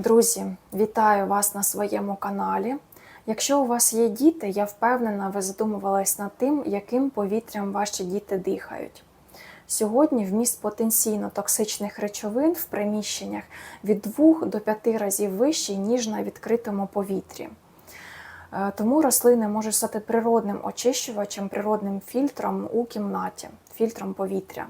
Друзі, вітаю вас на своєму каналі. Якщо у вас є діти, я впевнена, ви задумувались над тим, яким повітрям ваші діти дихають. Сьогодні вміст потенційно токсичних речовин в приміщеннях від 2 до 5 разів вищий, ніж на відкритому повітрі. Е, Тому рослини можуть стати природним очищувачем, природним фільтром у кімнаті, фільтром повітря.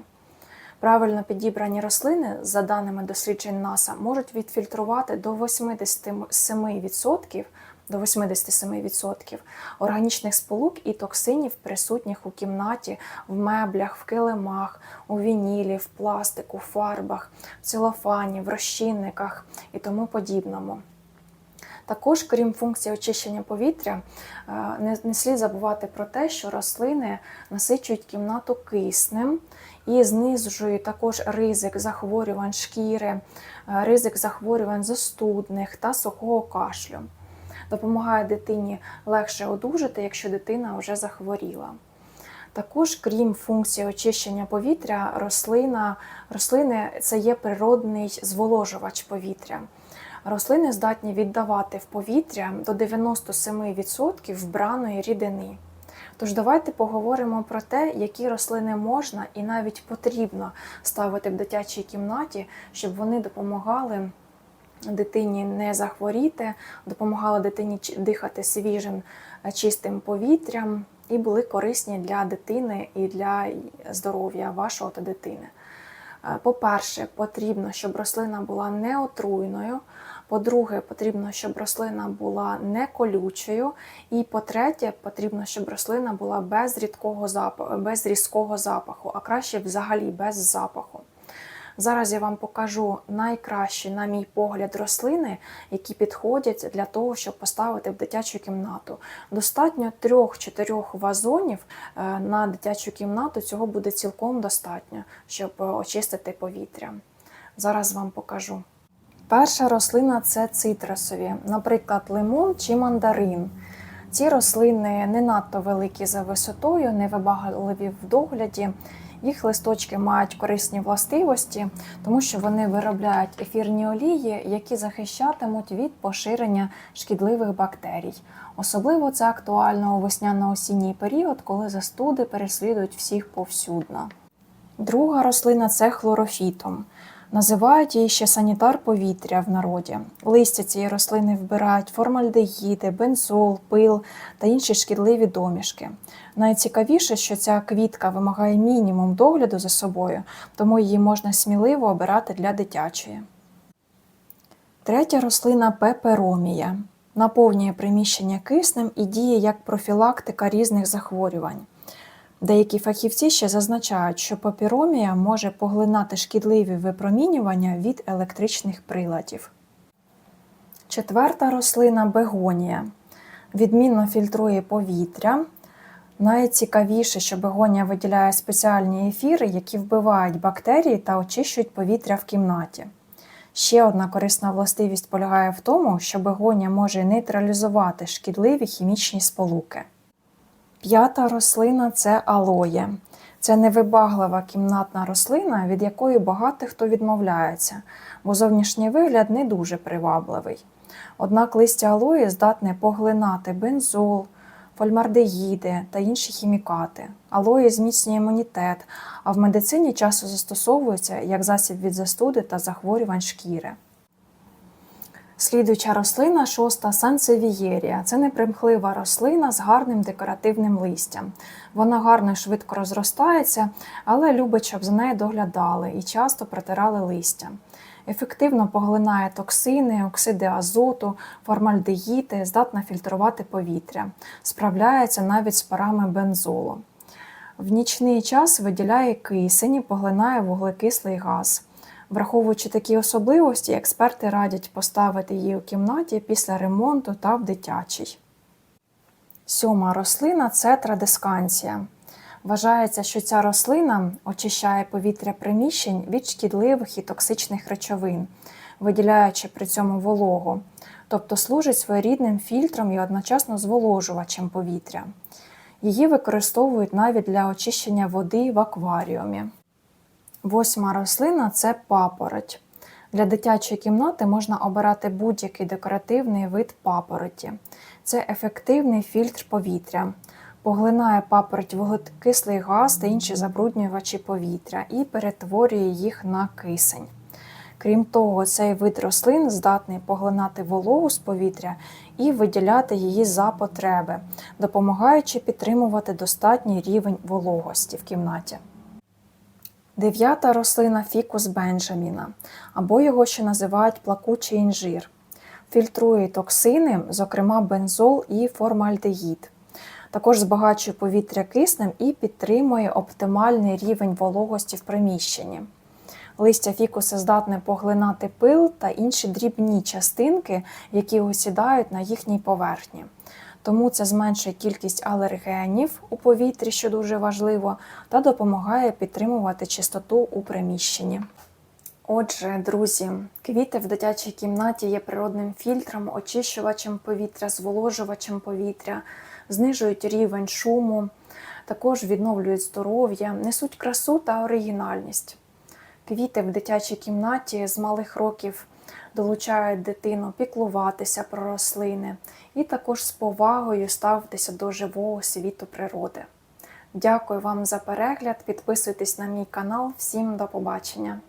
Правильно підібрані рослини, за даними досліджень НАСА, можуть відфільтрувати до 87% до 87% органічних сполук і токсинів, присутніх у кімнаті, в меблях, в килимах, у вінілі, в пластику, в фарбах, в целофані, в розчинниках і тому подібному. Також, крім функції очищення повітря, е, не, слід забувати про те, що рослини насичують кімнату киснем і знижують також ризик захворювань шкіри, е, ризик захворювань застудних та сухого кашлю. Допомагає дитині легше одужати, якщо дитина вже захворіла. Також, крім функції очищення повітря, рослина, рослини це є природний зволожувач повітря. Рослини здатні віддавати в повітря до 97% вбраної рідини. Тож давайте поговоримо про те, які рослини можна і навіть потрібно ставити в дитячій кімнаті, щоб вони допомагали дитині не захворіти, допомагали дитині дихати свіжим е, чистим повітрям і були корисні для дитини і для здоров'я вашого та дитини. Е, По-перше, потрібно, щоб рослина була не отруйною. По-друге, потрібно, щоб рослина була не колючою. І по-третє, потрібно, щоб рослина була без рідкого запаху, без різкого запаху, а краще взагалі без запаху. Зараз я вам покажу найкращі, на мій погляд, рослини, які підходять для того, щоб поставити в дитячу кімнату. Достатньо трьох-чотирьох вазонів е, на дитячу кімнату. Цього буде цілком достатньо, щоб е, очистити повітря. Зараз вам покажу. Перша рослина це цитрусові, наприклад, лимон чи мандарин. Ці рослини не надто великі за висотою, невибагливі в догляді. Їх листочки мають корисні властивості, тому що вони виробляють ефірні олії, які захищатимуть від поширення шкідливих бактерій. Особливо це актуально у весняно-осінній період, коли застуди переслідують всіх повсюдно. Друга рослина це хлорофітом. Називають її ще санітар повітря в народі. Листя цієї рослини вбирають формальдегіди, бензол, пил та інші шкідливі домішки. Найцікавіше, що ця квітка вимагає мінімум догляду за собою, тому її можна сміливо обирати для дитячої. Третя рослина пеперомія. Наповнює приміщення киснем і діє як профілактика різних захворювань. Деякі фахівці ще зазначають, що папіромія може поглинати шкідливі випромінювання від електричних приладів. Четверта рослина бегонія. Відмінно фільтрує повітря. Найцікавіше, що бегонія виділяє спеціальні ефіри, які вбивають бактерії та очищують повітря в кімнаті. Ще одна корисна властивість полягає в тому, що бегонія може нейтралізувати шкідливі хімічні сполуки. П'ята рослина це алоє. Це невибаглива кімнатна рослина, від якої багато хто відмовляється, бо зовнішній вигляд не дуже привабливий. Однак листя алої здатне поглинати бензол, фольмардегіди та інші хімікати. Алої зміцнює імунітет, а в медицині часто застосовується як засіб від застуди та захворювань шкіри. Слідуюча рослина шоста сансевієрія. Це непримхлива рослина з гарним декоративним листям. Вона гарно і швидко розростається, але любить, щоб за нею доглядали і часто протирали листя. Ефективно поглинає токсини, оксиди азоту, формальдегіди, здатна фільтрувати повітря. Справляється навіть з парами бензолу. В нічний час виділяє кисень і поглинає вуглекислий газ. Враховуючи такі особливості, експерти радять поставити її у кімнаті після ремонту та в дитячій. Сьома рослина це традисканція. Вважається, що ця рослина очищає повітря приміщень від шкідливих і токсичних речовин, виділяючи при цьому вологу, тобто служить своєрідним фільтром і одночасно зволожувачем повітря. Її використовують навіть для очищення води в акваріумі. Восьма рослина це папороть. Для дитячої кімнати можна обирати будь-який декоративний вид папороті. Це ефективний фільтр повітря. Поглинає папороть вуглекислий газ та інші забруднювачі повітря і перетворює їх на кисень. Крім того, цей вид рослин здатний поглинати вологу з повітря і виділяти її за потреби, допомагаючи підтримувати достатній рівень вологості в кімнаті. Дев'ята рослина фікус Бенджаміна, або його ще називають плакучий інжир. Фільтрує токсини, зокрема бензол і формальдегід. Також збагачує повітря киснем і підтримує оптимальний рівень вологості в приміщенні. Листя фікуса здатне поглинати пил та інші дрібні частинки, які осідають на їхній поверхні. Тому це зменшує кількість алергенів у повітрі, що дуже важливо, та допомагає підтримувати чистоту у приміщенні. Отже, друзі, квіти в дитячій кімнаті є природним фільтром, очищувачем повітря, зволожувачем повітря, знижують рівень шуму, також відновлюють здоров'я, несуть красу та оригінальність. Квіти в дитячій кімнаті з малих років долучають дитину піклуватися про рослини і також з повагою ставитися до живого світу природи. Дякую вам за перегляд. Підписуйтесь на мій канал. Всім до побачення!